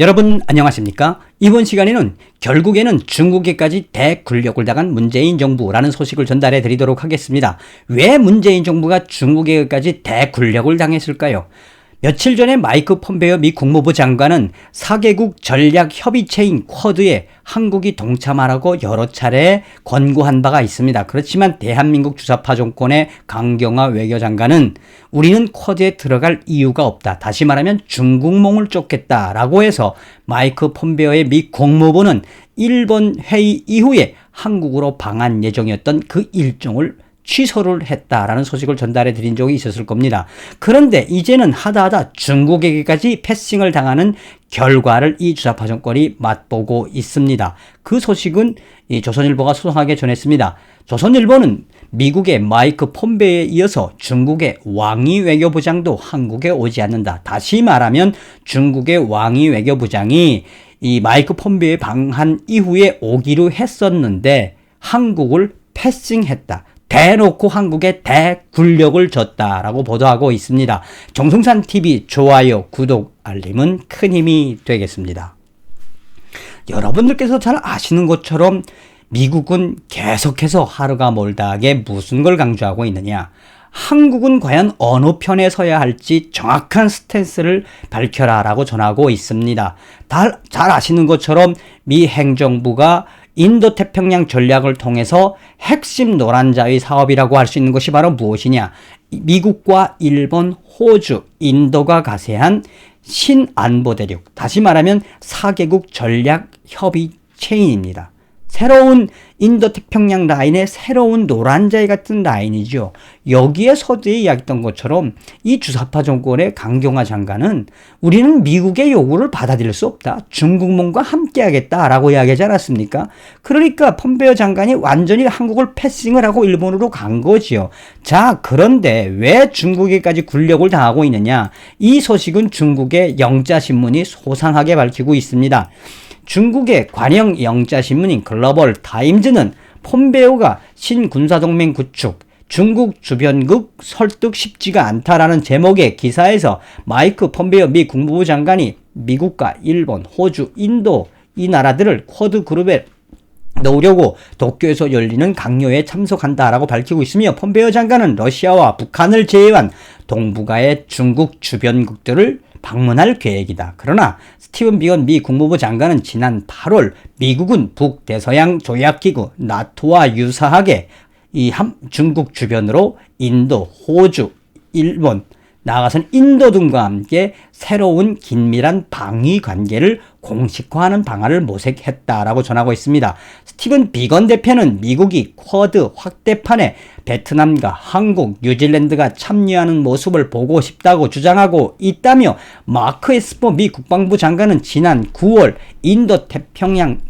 여러분 안녕하십니까? 이번 시간에는 결국에는 중국에까지 대굴력을 당한 문재인 정부라는 소식을 전달해 드리도록 하겠습니다. 왜 문재인 정부가 중국에까지 대굴력을 당했을까요? 며칠 전에 마이크 폼베어 미 국무부 장관은 4개국 전략 협의체인 쿼드에 한국이 동참하라고 여러 차례 권고한 바가 있습니다. 그렇지만 대한민국 주사파 정권의 강경화 외교장관은 우리는 쿼드에 들어갈 이유가 없다. 다시 말하면 중국몽을 쫓겠다라고 해서 마이크 폼베어의 미 국무부는 일본 회의 이후에 한국으로 방한 예정이었던 그 일정을 취소를 했다라는 소식을 전달해 드린 적이 있었을 겁니다. 그런데 이제는 하다 하다 중국에게까지 패싱을 당하는 결과를 이 주사파 정권이 맛보고 있습니다. 그 소식은 이 조선일보가 소상하게 전했습니다. 조선일보는 미국의 마이크 폼베에 이어서 중국의 왕이 외교부장도 한국에 오지 않는다. 다시 말하면 중국의 왕이 외교부장이 이 마이크 폼베에 방한 이후에 오기로 했었는데 한국을 패싱했다. 대놓고 한국에 대굴력을 줬다라고 보도하고 있습니다. 정승산 TV 좋아요, 구독, 알림은 큰 힘이 되겠습니다. 여러분들께서 잘 아시는 것처럼 미국은 계속해서 하루가 멀다하게 무슨 걸 강조하고 있느냐. 한국은 과연 어느 편에 서야 할지 정확한 스탠스를 밝혀라 라고 전하고 있습니다. 잘 아시는 것처럼 미 행정부가 인도 태평양 전략을 통해서 핵심 노란자의 사업이라고 할 수 있는 것이 바로 무엇이냐? 미국과 일본, 호주, 인도가 가세한 신안보 대륙, 다시 말하면 4개국 전략 협의 체인입니다. 새로운 인도 태평양 라인의 새로운 노란자이 같은 라인이죠. 여기에 서두에 이야기했던 것처럼 이 주사파 정권의 강경화 장관은 우리는 미국의 요구를 받아들일 수 없다. 중국몽과 함께하겠다라고 이야기하지 않았습니까? 그러니까 펌베어 장관이 완전히 한국을 패싱을 하고 일본으로 간 거지요. 자, 그런데 왜 중국에까지 굴력을 당하고 있느냐? 이 소식은 중국의 영자신문이 소상하게 밝히고 있습니다. 중국의 관영 영자 신문인 글로벌 타임즈는 폼베오가 신군사동맹 구축, 중국 주변국 설득 쉽지가 않다라는 제목의 기사에서 마이크 폼베오 미 국무부 장관이 미국과 일본, 호주, 인도 이 나라들을 쿼드 그룹에 넣으려고 도쿄에서 열리는 강요에 참석한다라고 밝히고 있으며 폼베오 장관은 러시아와 북한을 제외한 동북아의 중국 주변국들을 방문할 계획이다. 그러나 스티븐 비건 미 국무부 장관은 지난 8월 미국은 북대서양 조약기구 나토와 유사하게 이 중국 주변으로 인도, 호주, 일본, 나아가선 인도 등과 함께 새로운 긴밀한 방위 관계를 공식화하는 방안을 모색했다라고 전하고 있습니다. 스티븐 비건 대표는 미국이 쿼드 확대판에 베트남과 한국, 뉴질랜드가 참여하는 모습을 보고 싶다고 주장하고 있다며 마크 에스퍼 미 국방부 장관은 지난 9월 인도 태평양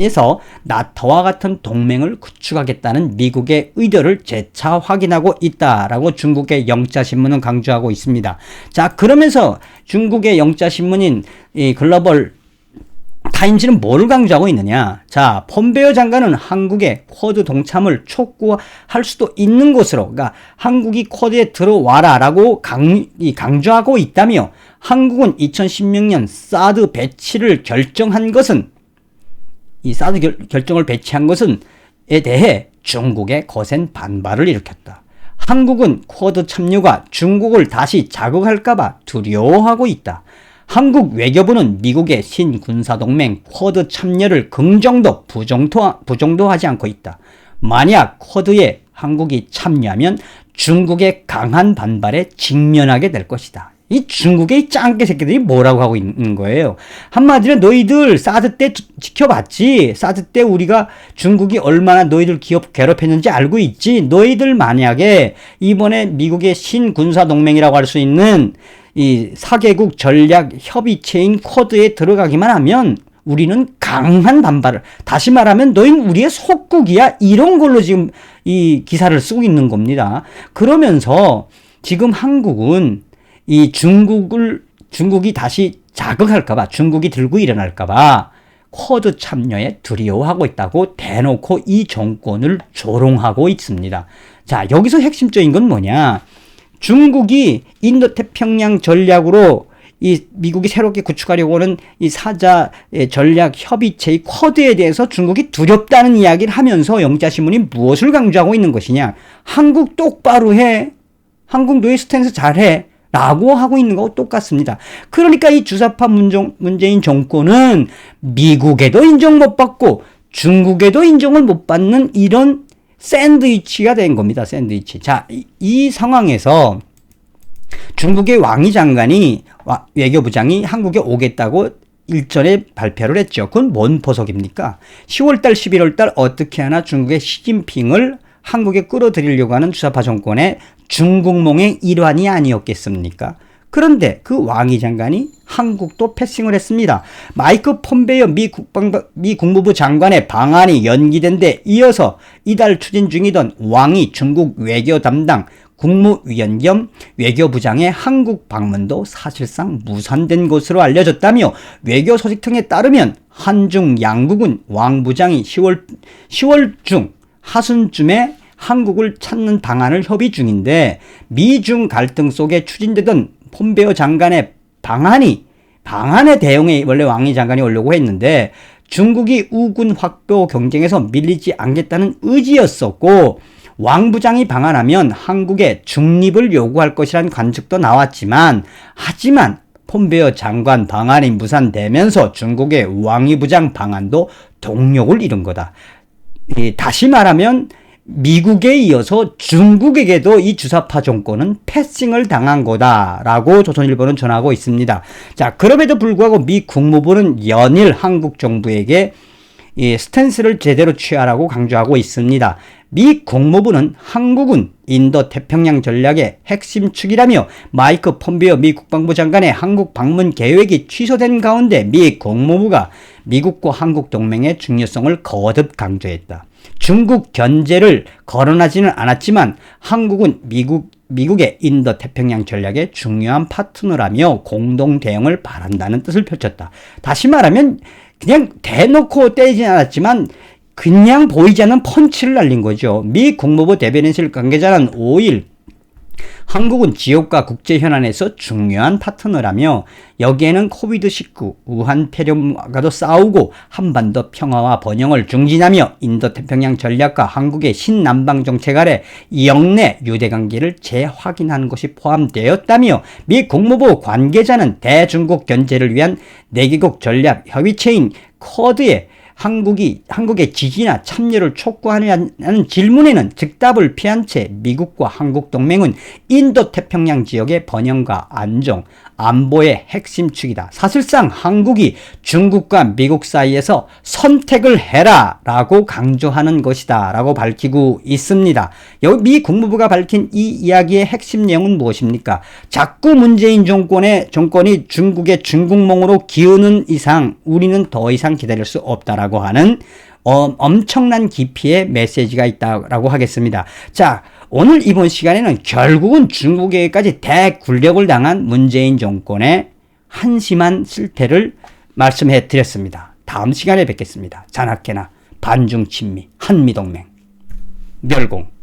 에서 나토와 같은 동맹을 구축하겠다는 미국의 의도를 재차 확인하고 있다라고 중국의 영자신문은 강조하고 있습니다. 자, 그러면서 중국의 영자신문인 이 글로벌 타임즈는 뭘 강조하고 있느냐? 자, 폼베어 장관은 한국의 쿼드 동참을 촉구할 수도 있는 곳으로, 그러니까 한국이 쿼드에 들어와라라고 강, 강조하고 있다며 한국은 2016년 사드 배치를 결정한 것은 이 사드 결, 결정을 배치한 것은 에 대해 중국의 거센 반발을 일으켰다. 한국은 쿼드 참여가 중국을 다시 자극할까봐 두려워하고 있다. 한국 외교부는 미국의 신군사동맹 쿼드 참여를 긍정도 부정도, 부정도 하지 않고 있다. 만약 쿼드에 한국이 참여하면 중국의 강한 반발에 직면하게 될 것이다. 이 중국의 짱깨 새끼들이 뭐라고 하고 있는 거예요. 한마디로 너희들 사드 때 지켜봤지. 사드 때 우리가 중국이 얼마나 너희들 기업 괴롭혔는지 알고 있지. 너희들 만약에 이번에 미국의 신군사 동맹이라고 할 수 있는 이 4개국 전략 협의체인 쿼드에 들어가기만 하면 우리는 강한 반발을 다시 말하면 너희는 우리의 속국이야 이런 걸로 지금 이 기사를 쓰고 있는 겁니다. 그러면서 지금 한국은 이 중국을 중국이 다시 자극할까봐 중국이 들고 일어날까봐 쿼드 참여에 두려워하고 있다고 대놓고 이 정권을 조롱하고 있습니다. 자 여기서 핵심적인 건 뭐냐? 중국이 인도 태평양 전략으로 이 미국이 새롭게 구축하려고 하는 이 사자 의 전략 협의체의 쿼드에 대해서 중국이 두렵다는 이야기를 하면서 영자신문이 무엇을 강조하고 있는 것이냐. 한국 똑바로 해. 한국 노예 스탠스 잘해. 라고 하고 있는 거하고 똑같습니다. 그러니까 이 주사파 문정, 문재인 정권은 미국에도 인정 못 받고 중국에도 인정을 못 받는 이런 샌드위치가 된 겁니다. 샌드위치. 자, 이, 이 상황에서 중국의 왕이 장관이 외교부장이 한국에 오겠다고 일전에 발표를 했죠. 그건 뭔 보석입니까? 10월달, 11월달 어떻게 하나 중국의 시진핑을 한국에 끌어들이려고 하는 주사파 정권의 중국몽의 일환이 아니었겠습니까? 그런데 그 왕이 장관이 한국도 패싱을 했습니다. 마이크 폼베이어 미 국방부, 미 국무부 장관의 방안이 연기된 데 이어서 이달 추진 중이던 왕이 중국 외교 담당 국무위원 겸 외교부장의 한국 방문도 사실상 무산된 것으로 알려졌다며 외교 소식 등에 따르면 한중 양국은 왕 부장이 10월 10월 중 하순쯤에 한국을 찾는 방안을 협의 중인데 미중 갈등 속에 추진되던 폼베오 장관의 방안이 방안의 대응에 원래 왕이 장관이 오려고 했는데 중국이 우군 확보 경쟁에서 밀리지 않겠다는 의지였었고 왕 부장이 방한하면 한국의 중립을 요구할 것이란 관측도 나왔지만 하지만 폼베오 장관 방안이 무산되면서 중국의 왕이 부장 방안도 동력을 잃은 거다. 다시 말하면 미국에 이어서 중국에게도 이 주사파 정권은 패싱을 당한 거다라고 조선일보는 전하고 있습니다. 자, 그럼에도 불구하고 미 국무부는 연일 한국 정부에게 이 스탠스를 제대로 취하라고 강조하고 있습니다. 미 국무부는 한국은 인도 태평양 전략의 핵심 축이라며 마이크 폼비오 미 국방부 장관의 한국 방문 계획이 취소된 가운데 미 국무부가 미국과 한국 동맹의 중요성을 거듭 강조했다. 중국 견제를 거론하지는 않았지만 한국은 미국 미국의 인도 태평양 전략의 중요한 파트너라며 공동 대응을 바란다는 뜻을 펼쳤다. 다시 말하면 그냥 대놓고 떼진 않았지만 그냥 보이지 않는 펀치를 날린 거죠. 미 국무부 대변인실 관계자는 5일 한국은 지역과 국제 현안에서 중요한 파트너라며 여기에는 코비드19, 우한 폐렴과도 싸우고 한반도 평화와 번영을 중진하며 인도 태평양 전략과 한국의 신남방 정책 아래 영내 유대 관계를 재확인한 것이 포함되었다며 미 국무부 관계자는 대중국 견제를 위한 내개국 전략 협의체인 쿼드에 한국이 한국의 지지나 참여를 촉구하느냐는 질문에는 즉답을 피한 채 미국과 한국 동맹은 인도 태평양 지역의 번영과 안정, 안보의 핵심 축이다. 사실상 한국이 중국과 미국 사이에서 선택을 해라 라고 강조하는 것이다 라고 밝히고 있습니다. 여기 미 국무부가 밝힌 이 이야기의 핵심 내용은 무엇입니까? 자꾸 문재인 정권의 정권이 중국의 중국몽으로 기우는 이상 우리는 더 이상 기다릴 수 없다라고 하는 어, 엄청난 깊이의 메시지가 있다라고 하겠습니다. 자, 오늘 이번 시간에는 결국은 중국에게까지 대굴력을 당한 문재인 정권의 한심한 실태를 말씀해 드렸습니다. 다음 시간에 뵙겠습니다. 자나깨나 반중 친미 한미동맹 멸공